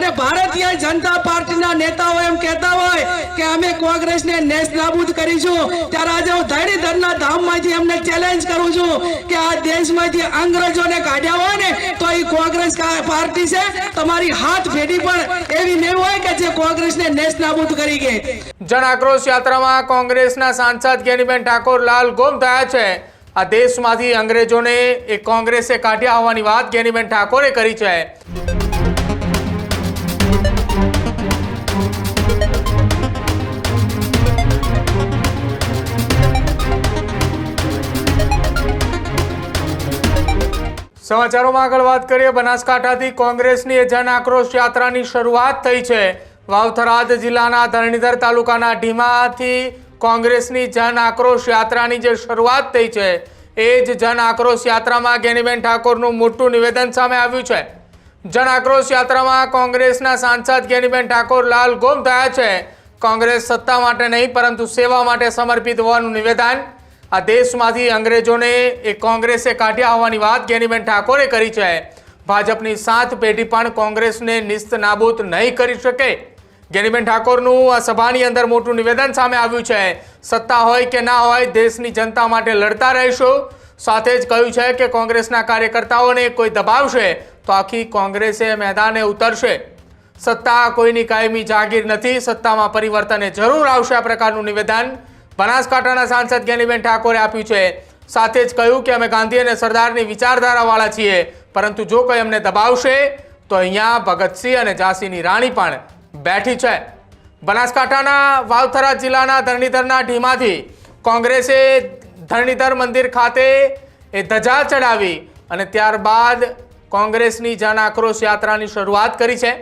અને ભારતીય જનતા પાર્ટીના નેતાઓ એમ કહેતા હોય કે અમે કોંગ્રેસને નેસ્ત નાબૂદ કરીશું. ત્યારે આજે હું ધરણીધરના ધામમાંથી એમને ચેલેન્જ કરું છું કે આ દેશમાંથી અંગ્રેજોને કાઢ્યા હોય ને, તો એ કોંગ્રેસ પાર્ટી છે, તમારી હાથ ભેટી પણ એવી નહીં હોય કે જે કોંગ્રેસને નેસ્ત નાબૂદ કરી ગઈ. જન આક્રોશ યાત્રામાં કોંગ્રેસના સાંસદ ગેનીબેન ઠાકોર લાલ ગોમ થયા છે. આ દેશમાંથી અંગ્રેજોને એ કોંગ્રેસે કાઢ્યા હોવાની વાત ગેનીબેન ઠાકોરે કરી છે. સમાચારોમાં આગળ વાત કરીએ. બનાસકાંઠાથી કોંગ્રેસની જન આક્રોશ યાત્રાની શરૂઆત થઈ છે. વાવથરાદ જિલ્લાના ધરણીધર તાલુકાના ઢીમાથી કોંગ્રેસની જન આક્રોશ યાત્રાની જે શરૂઆત થઈ છે, એ જ જન આક્રોશ યાત્રામાં ગેનીબેન ઠાકોરનું મોટું નિવેદન સામે આવ્યું છે. જન આક્રોશ યાત્રામાં કોંગ્રેસના સાંસદ ગેનીબેન ઠાકોર લાલ ગુમ થયા છે. કોંગ્રેસ સત્તા માટે નહીં, પરંતુ સેવા માટે સમર્પિત હોવાનું નિવેદન આ દેશમાંથી અંગ્રેજોને એ કોંગ્રેસે કાઢ્યા હોવાની વાત ગેનીબેન ઠાકોરે કરી છે. ભાજપની સાત પેઢી પણ કોંગ્રેસને નિસ્ત નાબૂદ નહીં કરી શકે. ગેનીબેન ઠાકોરનું આ સભાની અંદર મોટું નિવેદન સામે આવ્યું છે. સત્તા હોય કે ના હોય, દેશની જનતા માટે લડતા રહીશું. સાથે જ કહ્યું છે કે કોંગ્રેસના કાર્યકર્તાઓને કોઈ દબાવશે તો આખી કોંગ્રેસે મેદાને ઉતરશે. સત્તા કોઈની કાયમી જાગીર નથી. સત્તામાં પરિવર્તને જરૂર આવશે આ પ્રકારનું નિવેદન. બનાસકાંઠાના સાંસદ જ્ઞાનીબેન ઠાકોરે આપ્યું છે. સાથે જ કહ્યું કે અમે ગાંધી અને સરદારની વિચારધારાવાળા છીએ, પરંતુ જો કંઈ અમને દબાવશે, તો અહીંયા ભગતસિંહ અને ઝાંસીની રાણી પણ બેઠી છે. બનાસકાંઠાના વાવથરા જિલ્લાના ધરણીધરના ઢીમાથી કોંગ્રેસે ધરણીધર મંદિર ખાતે એ ધજા ચડાવી અને ત્યારબાદ કોંગ્રેસની જન આક્રોશ યાત્રાની શરૂઆત કરી છે.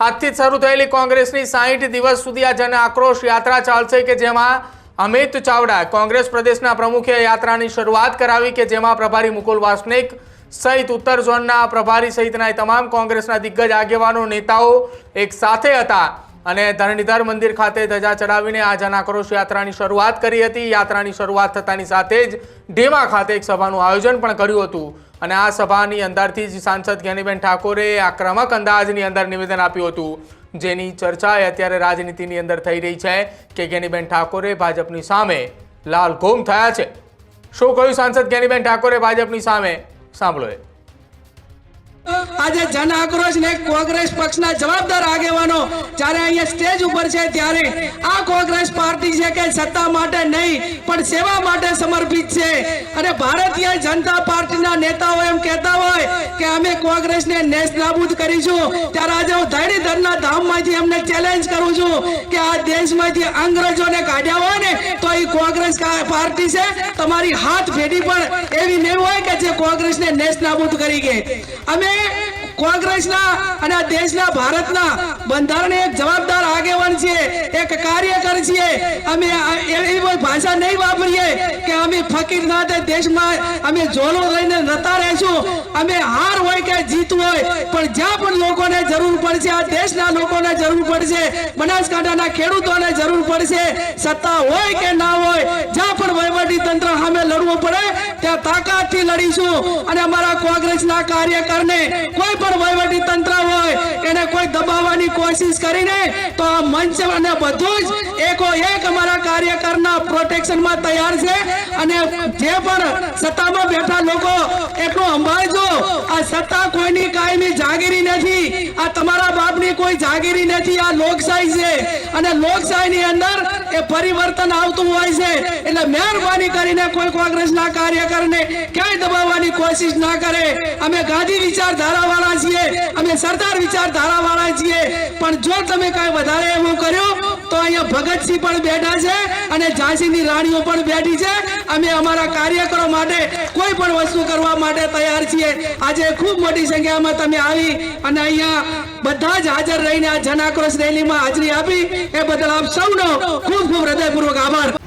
આજથી જ શરૂ થયેલી કોંગ્રેસની સાહીઠ દિવસ સુધી આ જન આક્રોશ યાત્રા ચાલશે કે જેમાં અમિત ચાવડા, કોંગ્રેસ પ્રદેશના પ્રમુખે યાત્રાની શરૂઆત કરાવી કે જેમાં પ્રભારી મુકુલ વાસનિક સહિત ઉત્તર ઝોનના પ્રભારી સહિતના તમામ કોંગ્રેસના દિગ્ગજ આગેવાનો, નેતાઓ એક સાથે હતા અને ધરણીધર મંદિર ખાતે ધજા ચડાવીને આ જનાક્રોશ યાત્રાની શરૂઆત કરી હતી. યાત્રાની શરૂઆત થતાની સાથે જ ઢેમા ખાતે એક સભાનું આયોજન પણ કર્યું હતું અને આ સભાની અંદરથી જ સાંસદ જ્ઞાનીબેન ઠાકોરે આક્રમક અંદાજની અંદર નિવેદન આપ્યું હતું. જેની ચર્ચા અત્યારે રાજનીતિની અંદર થઈ રહી છે. કે જ્ઞાનીબેન ઠાકોરે ભાજપની સામે લાલ ઘોમ થયા છે. શું કહ્યું સાંસદ જ્ઞાનીબેન ઠાકોરે ભાજપની સામે? સાંભળો આજે જન આક્રોશ ને કોંગ્રેસ પક્ષના જવાબદાર આગેવાનો જ્યારે અહીંયા સ્ટેજ ઉપર છે ત્યારે આ કોંગ્રેસ કે સત્તા માટે નહીં, પણ સેવા માટે સમર્પિત છે. અને ભારતીય જનતા પાર્ટીના નેતાઓ એમ કહેતા હોય કે અમે કોંગ્રેસને નેસ્ત નાબૂદ કરીશું. ત્યારે આજે હું ધરણીધરના ધામમાંથી એમને ચેલેન્જ કરું છું કે આ દેશમાંથી અંગ્રેજોને કાઢ્યા હોય ને, તો એ કોંગ્રેસ પાર્ટી છે, તમારી હાથ ભેટી પણ એવી નહીં હોય કે જે કોંગ્રેસને નેશ નાબૂદ કરી ગઈ. અમે કોંગ્રેસના અને દેશના ભારતના બંધારણ એક જવાબદાર છીએ. અમે એવી ભાષા નહીં વાપરીએ કે અમે ફકીર ના દેશમાં અમે જોલો લઈને નતા રહેશું. અમે હાર હોય કે જીત હોય, પણ જ્યાં પણ લોકોને જરૂર પડશે, આ દેશના લોકોને જરૂર પડશે, બનાસકાંઠાના ખેડૂતોને જરૂર પડશે, સત્તા હોય કે ના હોય, જ્યાં પણ વહીવટી તંત્ર સામે લડવું પડે, ત્યાં તાકાતથી લડીશું. અને અમારા કોંગ્રેસના કાર્યકરને કોઈ પણ વહીવટી તંત્ર હોય એને કોઈ દબાવવાની કોશિશ કરીને તો આ મંચ અને બધું જ એકો એક અમારા કાર્યકરના પ્રોટેક્શનમાં તૈયાર છે. અને જે પણ સત્તામાં બેઠા લોકો, એટલું સંભાળજો. આ સત્તા કોઈની કાયમી જાગીરી નથી. આ તમારા બાપની કોઈ જાગીરી નથી. આ લોકશાહી છે. અને લોકશાહીની અંદર એ પરિવર્તન આવતું હોય છે. એટલે મહેરબાની કરીને કોઈ કોંગ્રેસના કાર્યકરને ક્યાંય દબાવવાની કોશિશ ના કરે. અમે ગાંધી વિચારધારાવાળા છીએ. અમે સરદાર વિચારધારાવાળા છીએ. પણ જો તમે કાંઈ વધારે એવું કર્યું, તો અહીંયા ભગતસિંહ પણ બેઠા છે અને ઝાંસીની રાણીઓ પણ બેઠી છે. અમે અમારા કાર્યકરો માટે કોઈ પણ વસ્તુ કરવા માટે તૈયાર છીએ. આજે ખૂબ મોટી સંખ્યામાં તમે આવી અને અહીંયા બધા જ હાજર રહીને આ જન આક્રોશ રેલીમાં હાજરી આપી. એ બદલ આપ સૌનો ખૂબ ખૂબ હૃદયપૂર્વક આભાર.